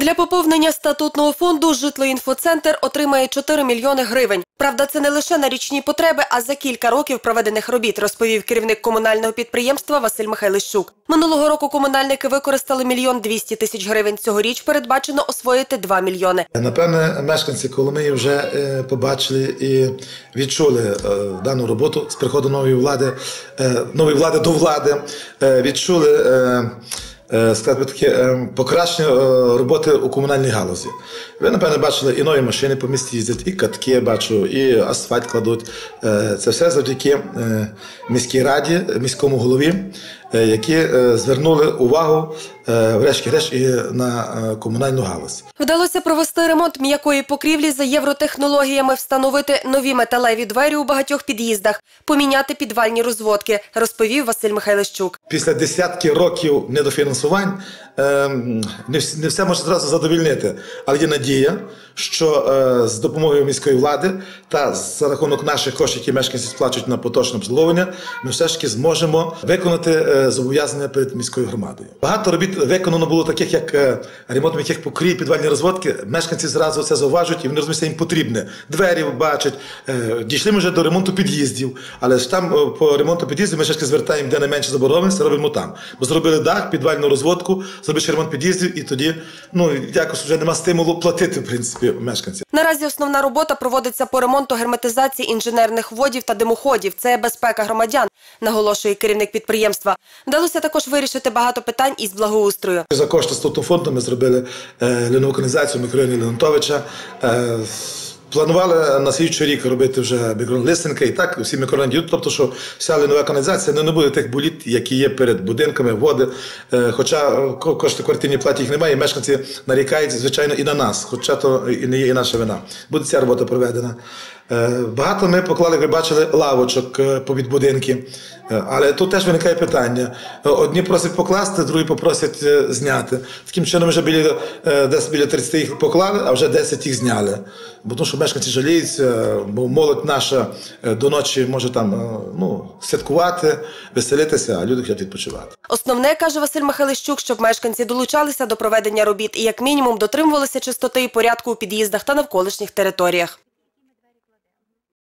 Для поповнення статутного фонду житлоінфоцентр отримає 4 мільйони гривень. Правда, це не лише на річні потреби, а за кілька років проведених робіт, розповів керівник комунального підприємства Василь Михайлищук. Минулого року комунальники використали мільйон 200 тисяч гривень. Цьогоріч передбачено освоїти 2 мільйони. Напевне, мешканці Коломиї вже е, побачили і відчули е, дану роботу з приходу нової влади, е, нової влади до влади, відчули. Е, сказати таке е, покращення е, роботи у комунальній галузі. Ви, напевно, бачили і нові машини по місті їздять, і катки бачу, і асфальт кладуть. Е, Це все завдяки міській раді, міському голові, які звернули увагу, врешті-решт, і на е, комунальну галузь. Вдалося провести ремонт м'якої покрівлі за євротехнологіями, встановити нові металеві двері у багатьох під'їздах, поміняти підвальні розводки, розповів Василь Михайлищук. Після десятки років недофінансувань ем, не все може зразу задовільнити, але є надія, що е, з допомогою міської влади та за рахунок наших коштів, які мешканці сплачують на поточне обслуговування, ми все ж таки зможемо виконати е, зобов'язання перед міською громадою. Багато робіт виконано було таких, як е, ремонт м'яких покрій, підвальні розводки. Мешканці зразу це зауважують і вони розуміють, що їм потрібне. Двері бачать. Е, Дійшли ми вже до ремонту під'їздів, але ж там е, по ремонту під'їздів ми ще звертаємо, де найменше заборгованість, робимо там. Бо зробили дах, підвальну розводку, зробили ремонт під'їздів, і тоді ну якось вже нема стимулу платити, в принципі, мешканцям. Наразі основна робота проводиться по ремонту герметизації інженерних водів та димоходів. Це безпека громадян, наголошує керівник підприємства. Вдалося також вирішити багато питань із благоустрою. За кошти статутного фонду ми зробили е, ліновокалізацію в мікрорайоні Леонтовича. Е, Планували на слідчий рік робити вже мікрорайон Лисенка і так всі мікрорайони йдуть, тобто, що вся лінова каналізація не, не буде тих боліт, які є перед будинками, води. Е, хоча е, ко- кошти квартирні платі їх немає, і мешканці нарікають, звичайно, і на нас, хоча то і не є і наша вина. Буде ця робота проведена. Е, Багато ми поклали, ви бачили, лавочок е, по будинки. Але тут теж виникає питання. Е, Одні просять покласти, другі попросять е, зняти. Таким чином, вже біля, е, десь біля 30 їх поклали, а вже 10 їх зняли. Бо тому що мешканці жаліються, бо молодь наша е, до ночі може там е, ну, святкувати, веселитися, а люди хочуть відпочивати. Основне каже Василь Михайлищук, щоб мешканці долучалися до проведення робіт і як мінімум дотримувалися чистоти і порядку у під'їздах та навколишніх територіях.